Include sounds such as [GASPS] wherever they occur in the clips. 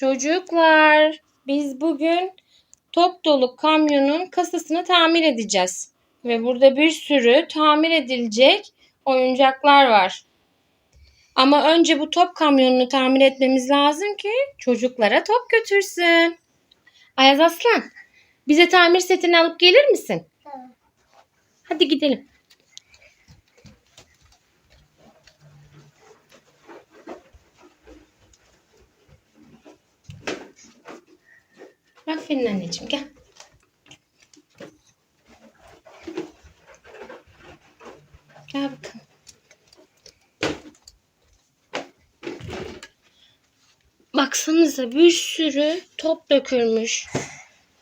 Çocuklar, biz bugün top dolu kamyonun kasasını tamir edeceğiz. Ve burada bir sürü tamir edilecek oyuncaklar var. Ama önce bu top kamyonunu tamir etmemiz lazım ki çocuklara top götürsün. Ayaz Aslan, bize tamir setini alıp gelir misin? Tamam. Hadi gidelim. Aferin anneciğim gel. Gel bakalım. Baksanıza bir sürü top dökülmüş.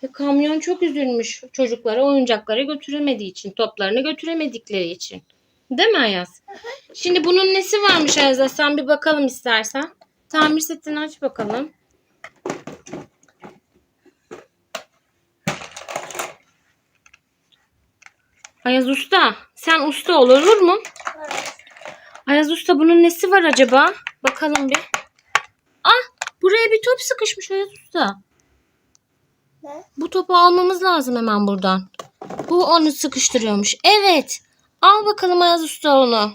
Ve kamyon çok üzülmüş çocuklara oyuncakları götüremediği için, toplarını götüremedikleri için. Değil mi Ayaz? Şimdi bunun nesi varmış Ayaz? Sen bir bakalım istersen. Tamir setini aç bakalım. Ayaz Usta, sen usta ol, olur mu? Evet. Ayaz Usta bunun nesi var acaba? Bakalım bir. Ah, buraya bir top sıkışmış Ayaz Usta. Ne? Bu topu almamız lazım hemen buradan. Bu onu sıkıştırıyormuş. Evet. Al bakalım Ayaz Usta onu.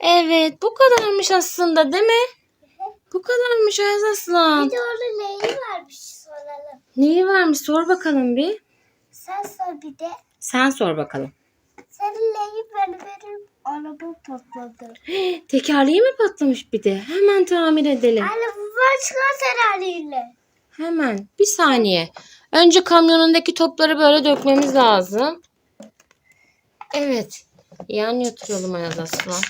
Evet. Bu kadarmış aslında değil mi? [LAUGHS] Bu kadarmış Ayaz Aslan. Bir de orada neyi varmış soralım. Neyi varmış sor bakalım bir. Sen sor bir de. Sen sor bakalım. Senin neyi ben benim araba patladı. [GASPS] Tekerleği mi patlamış bir de? Hemen tamir edelim. Anne bu başka teraliyle. Hemen. Bir saniye. Önce kamyonundaki topları böyle dökmemiz lazım. Evet. Yan yatıralım Ayaz Aslan.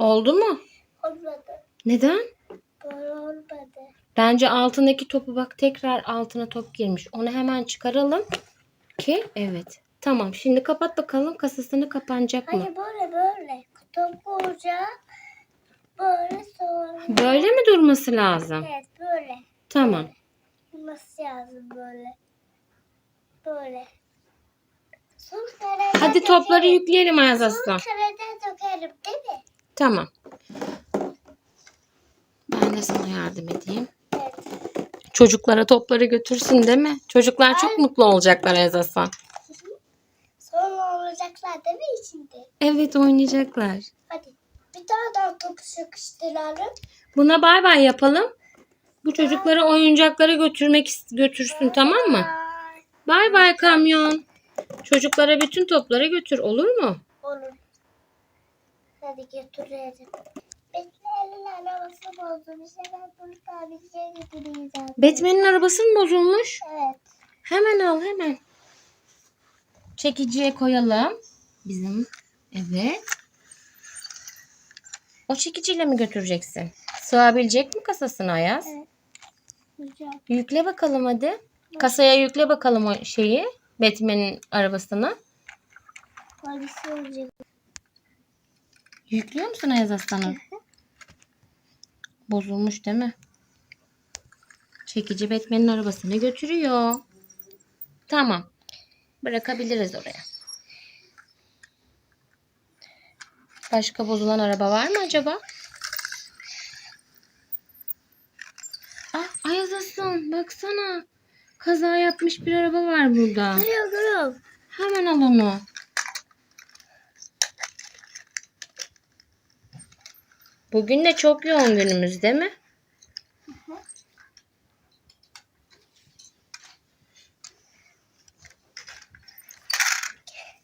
Oldu mu? Olmadı. Neden? Böyle olmadı. Bence altındaki topu bak tekrar altına top girmiş. Onu hemen çıkaralım ki evet. Tamam şimdi kapat bakalım kasasını kapanacak mı? Hani böyle böyle. Top olacak. Böyle sonra. Böyle mi durması lazım? Evet böyle. Tamam. Nasıl yazdım böyle? Böyle. Hadi topları yükleyelim Ayaz Son Aslan. karede dökerim değil mi? Tamam. Ben de sana yardım edeyim. Evet. Çocuklara topları götürsün değil mi? Çocuklar çok mutlu olacaklar Ayaz Aslan. Sonra olacaklar değil mi içinde? Evet oynayacaklar. Hadi. Bir daha daha topu sıkıştıralım. Buna bay bay yapalım. Bu çocuklara oyuncakları götürmek ist- götürsün tamam mı? Ay, Bay bay kamyon. Çocuklara bütün topları götür olur mu? Olur. Hadi götürelim. Bekleyelim arabası. Bir sefer bunu tamirciye götüreceğiz. Batman'in arabası mı bozulmuş? Evet. Hemen al hemen. Çekiciye koyalım. Bizim evet. O çekiciyle mi götüreceksin? Sığabilecek mi kasasına Ayaz? Evet. Güzel. Yükle bakalım hadi. Kasaya yükle bakalım o şeyi. Batman'in arabasını. Polisi olacak. Yüklüyor musun Ayaz Aslan'ı? Bozulmuş değil mi? Çekici Batman'in arabasını götürüyor. Tamam. Bırakabiliriz oraya. Başka bozulan araba var mı acaba? Ah Ayaz Aslan baksana. Kaza yapmış bir araba var burada. Görüyorum görüyorum. Hemen al onu. Bugün de çok yoğun günümüz değil mi?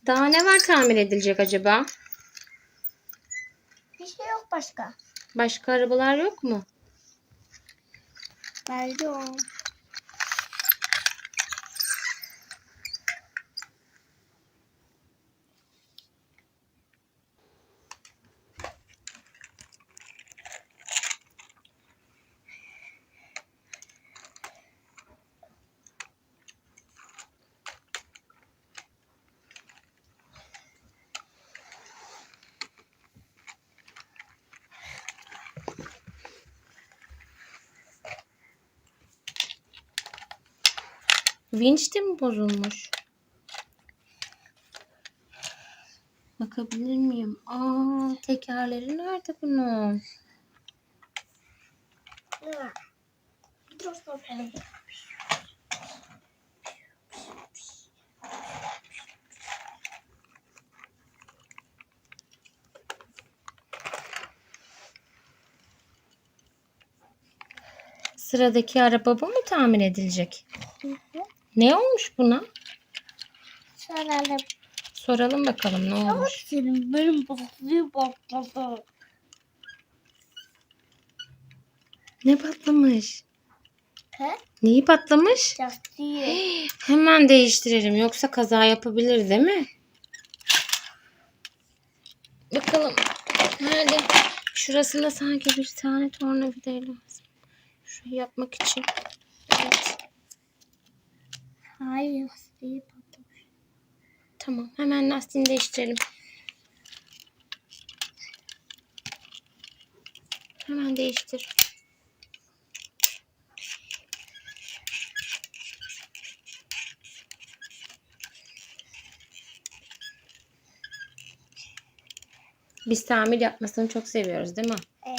Daha ne var tamir edilecek acaba? Bir şey yok başka. Başka arabalar yok mu? Bence o. Vinç de mi bozulmuş? Bakabilir miyim? Aa, tekerleri nerede bunun? Sıradaki araba bu mu tamir edilecek? Ne olmuş buna? Soralım. Soralım bakalım ne olmuş. Senin benim bastığı patladı. Ne patlamış? He? Neyi patlamış? Lastiği. [GASPS] Hemen değiştirelim yoksa kaza yapabilir değil mi? Bakalım. Nerede? Şurasında sanki bir tane tornavida lazım. Şurayı yapmak için. Evet. Hayır lastiği patlamış. Tamam. Hemen lastiğini değiştirelim. Hemen değiştir. Biz tamir yapmasını çok seviyoruz değil mi? Evet.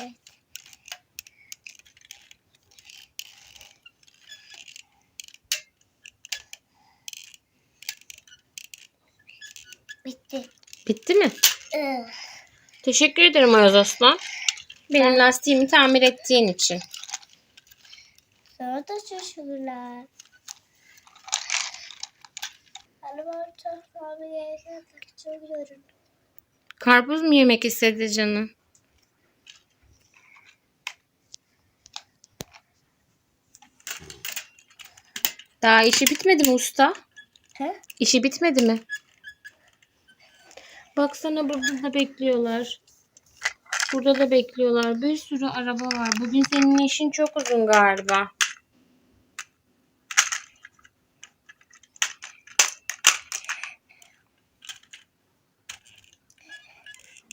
Bitti. Bitti mi? Teşekkür ederim Ayaz Aslan. Benim lastiğimi tamir ettiğin için. Sonra da takıyorum. Karpuz mu yemek istedi canım? Daha işi bitmedi mi usta? He? İşi bitmedi mi? Baksana burada da bekliyorlar. Burada da bekliyorlar. Bir sürü araba var. Bugün senin işin çok uzun galiba.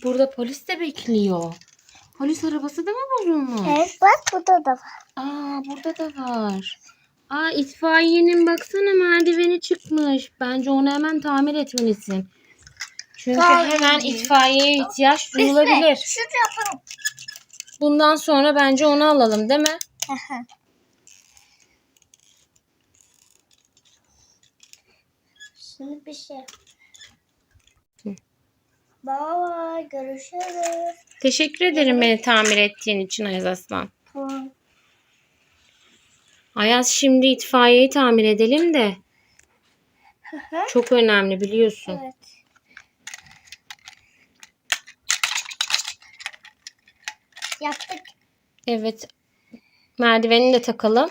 Burada polis de bekliyor. Polis arabası da mı bozulmuş? Evet bak burada da var. Aa burada da var. Aa itfaiyenin baksana merdiveni çıkmış. Bence onu hemen tamir etmelisin. Çünkü Tamir hemen itfaiyeye ihtiyaç duyulabilir. Şunu yapalım. Bundan sonra bence onu alalım değil mi? Şimdi bir şey. Hı. Baba görüşürüz. Teşekkür ederim beni tamir ettiğin için Ayaz Aslan. Tamam. Ayaz şimdi itfaiyeyi tamir edelim de. Çok önemli biliyorsun. Evet. Yaptık. Evet. Merdivenini de takalım.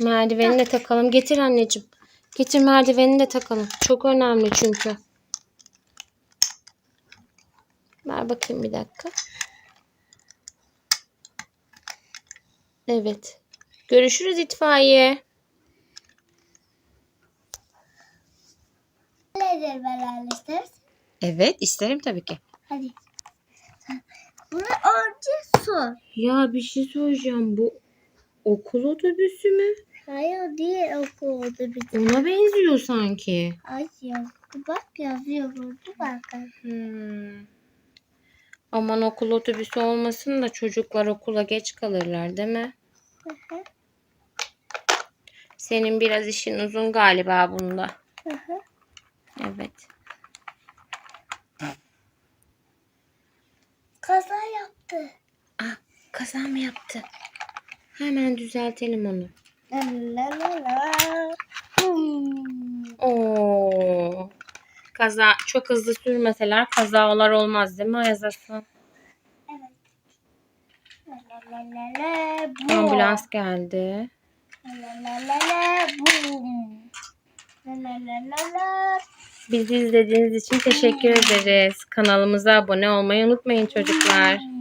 Merdivenini de takalım. Getir anneciğim. Getir merdivenini de takalım. Çok önemli çünkü. Ver bakayım bir dakika. Evet. Görüşürüz itfaiye. Nedir beraber isteriz? Evet isterim tabii ki. Hadi. Bunu önce sor. Ya bir şey söyleyeceğim. Bu okul otobüsü mü? Hayır değil okulda bir Ona benziyor sanki. Ay yok. Bak yazıyor burada bakın. Hmm. Aman okul otobüsü olmasın da çocuklar okula geç kalırlar değil mi? Hı hı, Senin biraz işin uzun galiba bunda. hı hı. Evet. Kaza yaptı. Ah, kaza mı yaptı? Hemen düzeltelim onu. La la la. Hmm. Oo. Kaza çok hızlı sürmeseler kazalar olmaz değil mi Ayaz Aslan? Evet. La la la la la. Boom. Ambulans geldi. La la la la. Boom. La la la la la. Bizi izlediğiniz için teşekkür ederiz. Kanalımıza abone olmayı unutmayın çocuklar.